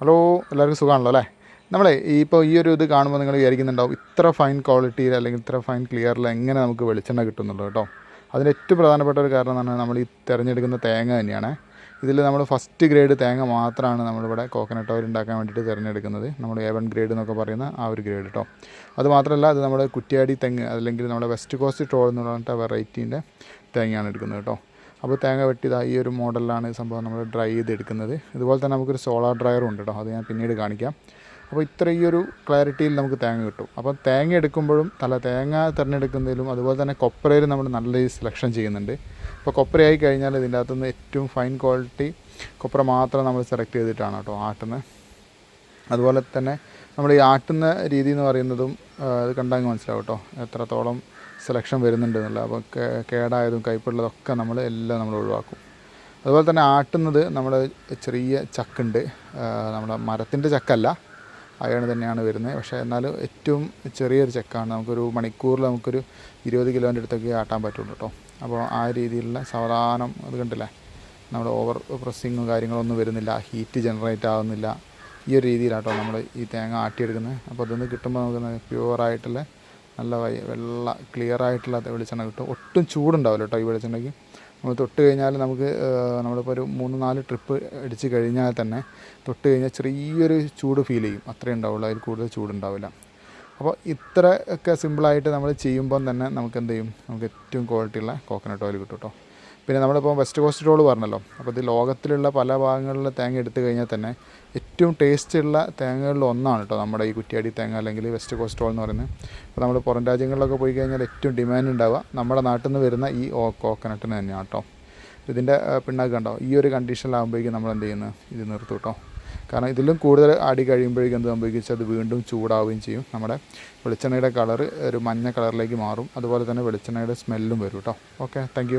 Hello എല്ലാവർക്കും സുഖമാണല്ലോ അല്ലേ? നമ്മളെ ഇപ്പോൾ ഈ ഒരു ഇത് കാണുമ്പോൾ നിങ്ങൾ വിചാരിക്കുന്നുണ്ടാവും ഇത്ര ഫൈൻ ക്വാളിറ്റിയിൽ അല്ലെങ്കിൽ ഇത്ര ഫൈൻ ക്ലിയറിൽ എങ്ങനെ നമുക്ക് വെളിച്ചെണ്ണ കിട്ടുന്നുള്ളൂ കേട്ടോ? അതിന് ഏറ്റവും പ്രധാനപ്പെട്ട ഒരു കാരണം എന്ന് പറഞ്ഞാൽ നമ്മൾ ഈ തിരഞ്ഞെടുക്കുന്ന തേങ്ങ തന്നെയാണ്. ഇതിൽ നമ്മൾ ഫസ്റ്റ് ഗ്രേഡ് തേങ്ങ മാത്രമാണ് നമ്മളിവിടെ കോക്കനട്ട് ഓയിൽ ഉണ്ടാക്കാൻ വേണ്ടിയിട്ട് തിരഞ്ഞെടുക്കുന്നത്. നമ്മൾ എ വൺ ഗ്രേഡ് എന്നൊക്കെ പറയുന്ന ആ ഒരു ഗ്രേഡ് കേട്ടോ അത് മാത്രമല്ല അത് നമ്മുടെ കുറ്റിയാടി തെങ്ങ് അല്ലെങ്കിൽ നമ്മുടെ വെസ്റ്റ് കോസ്റ്റ് ടോൾ എന്ന് പറഞ്ഞിട്ട് വെറൈറ്റീന്റെ തേങ്ങയാണ് എടുക്കുന്നത് കേട്ടോ. അപ്പോൾ തേങ്ങ വെട്ടിയതാ ഈ ഒരു മോഡലിലാണ് സംഭവം നമ്മൾ ഡ്രൈ ചെയ്തെടുക്കുന്നത്. ഇതുപോലെ തന്നെ നമുക്കൊരു സോളാർ ഡ്രയറും ഉണ്ട് കേട്ടോ. അത് ഞാൻ പിന്നീട് കാണിക്കാം. അപ്പോൾ ഇത്ര ഈ ഒരു ക്ലാരിറ്റിയിൽ നമുക്ക് തേങ്ങ കിട്ടും. അപ്പോൾ തേങ്ങ എടുക്കുമ്പോഴും തല തേങ്ങ തിരഞ്ഞെടുക്കുന്നതിലും അതുപോലെ തന്നെ കൊപ്രയിൽ നമ്മൾ നല്ല രീതിയിൽ സെലക്ഷൻ ചെയ്യുന്നുണ്ട്. ഇപ്പോൾ കൊപ്രയായി കഴിഞ്ഞാൽ ഇതിന്റെ അകത്തുനിന്ന് ഏറ്റവും ഫൈൻ ക്വാളിറ്റി കൊപ്ര മാത്രം നമ്മൾ സെലക്ട് ചെയ്തിട്ടാണ് കേട്ടോ ആട്ടുന്നത്. അതുപോലെ തന്നെ നമ്മൾ ഈ ആട്ടുന്ന രീതി എന്ന് പറയുന്നതും അത് കണ്ടാൽ മനസ്സിലാവും കേട്ടോ. എത്രത്തോളം സെലക്ഷൻ വരുന്നുണ്ട് എന്നുള്ള അപ്പോൾ കേടായതും കൈപ്പുള്ളതൊക്കെ നമ്മൾ എല്ലാം നമ്മൾ ഒഴിവാക്കും. അതുപോലെ തന്നെ ആട്ടുന്നത് നമ്മുടെ ചെറിയ ചക്കുണ്ട്. നമ്മുടെ മരത്തിന്റെ ചക്കല്ല അയാണ് തന്നെയാണ് വരുന്നത്. പക്ഷേ എന്നാലും ഏറ്റവും ചെറിയൊരു ചക്കാണ്. നമുക്കൊരു മണിക്കൂറിൽ നമുക്കൊരു ഇരുപത് കിലോന്റെ അടുത്തൊക്കെ ആട്ടാൻ പറ്റുള്ളൂ കേട്ടോ അപ്പോൾ ആ രീതിയിലുള്ള സാവധാനം അത് കണ്ടില്ലേ? നമ്മൾ ഓവർ പ്രസ്സിങ്ങും കാര്യങ്ങളൊന്നും വരുന്നില്ല ഹീറ്റ് ജനറേറ്റ് ആവുന്നില്ല. ഈ ഒരു രീതിയിലാട്ടോ നമ്മൾ ഈ തേങ്ങ ആട്ടിയെടുക്കുന്നത്. അപ്പോൾ അതൊന്ന് കിട്ടുമ്പോൾ നമുക്ക് പ്യുവറായിട്ടുള്ള നല്ല വൈ വെള്ള ക്ലിയർ ആയിട്ടുള്ള വെളിച്ചെണ്ണ കിട്ടും. ഒട്ടും ചൂടുണ്ടാവില്ല കേട്ടോ ഈ വെളിച്ചെണ്ണയ്ക്ക്. നമ്മൾ തൊട്ട് കഴിഞ്ഞാൽ നമുക്ക് നമ്മളിപ്പോൾ ഒരു മൂന്ന് നാല് ട്രിപ്പ് അടിച്ച് കഴിഞ്ഞാൽ തന്നെ തൊട്ട് കഴിഞ്ഞാൽ ചെറിയൊരു ചൂട് ഫീൽ ചെയ്യും. അത്രേ ഉണ്ടാവുള്ളൂ. അതിൽ കൂടുതൽ ചൂടുണ്ടാവില്ല. അപ്പോൾ ഇത്ര ഒക്കെ സിമ്പിളായിട്ട് നമ്മൾ ചെയ്യുമ്പം തന്നെ നമുക്ക് എന്ത് ചെയ്യും? നമുക്ക് ഏറ്റവും ക്വാളിറ്റിയുള്ള കോക്കനട്ട് ഓയിൽ കിട്ടും കേട്ടോ പിന്നെ നമ്മളിപ്പോൾ വെസ്റ്റ് കോസ്റ്റ് റോൾ പറഞ്ഞല്ലോ അപ്പോൾ ഇത് ലോകത്തിലുള്ള പല ഭാഗങ്ങളിലെ തേങ്ങ എടുത്തു കഴിഞ്ഞാൽ തന്നെ ഏറ്റവും ടേസ്റ്റ് ഉള്ള തേങ്ങകളിൽ ഒന്നാണ് കേട്ടോ നമ്മുടെ ഈ കുറ്റിയാടി തേങ്ങ അല്ലെങ്കിൽ വെസ്റ്റ് കോസ്റ്റ് റോൾ എന്ന് പറയുന്നത്. അപ്പോൾ നമ്മൾ പുറം രാജ്യങ്ങളിലൊക്കെ പോയി കഴിഞ്ഞാൽ ഏറ്റവും ഡിമാൻഡ് ഉണ്ടാവുക. നമ്മുടെ നാട്ടിൽ നിന്ന് വരുന്ന ഈ കോക്കനട്ടിന് തന്നെയാണ് കേട്ടോ. ഇതിന്റെ പിണ്ണാക്ക് കണ്ടോ? ഈ ഒരു കണ്ടീഷനിലാകുമ്പോഴേക്കും നമ്മൾ എന്ത് ചെയ്യുന്നത് ഇത് നിർത്തും കേട്ടോ. കാരണം ഇതിലും കൂടുതൽ ആടി കഴിയുമ്പോഴേക്കും എന്ത് സംഭവിക്കും? വെച്ചാൽ അത് വീണ്ടും ചൂടാവുകയും ചെയ്യും. നമ്മുടെ വെളിച്ചെണ്ണയുടെ കളർ ഒരു മഞ്ഞ കളറിലേക്ക് മാറും. അതുപോലെ തന്നെ വെളിച്ചെണ്ണയുടെ സ്മെല്ലും വരും കേട്ടോ. Okay thank